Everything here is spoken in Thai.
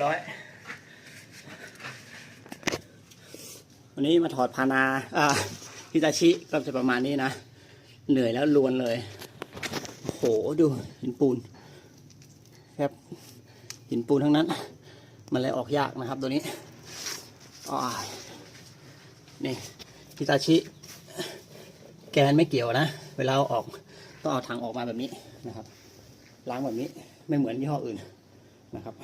ร้อย วันนี้มาถอดพานาอ่าฮิตาชิก็จะประมาณนี้นะ เหนื่อยแล้วลวนเลย โอ้โห ดูหินปูนครับหินปูนทั้งนั้น มันเลยออกยากนะครับตัวนี้นี่ฮิตาชิ แกนไม่เกี่ยวนะ เวลาออกต้องเอาถังออกมาแบบนี้นะครับ ล้างแบบนี้ไม่เหมือนยี่ห้ออื่นนะครับ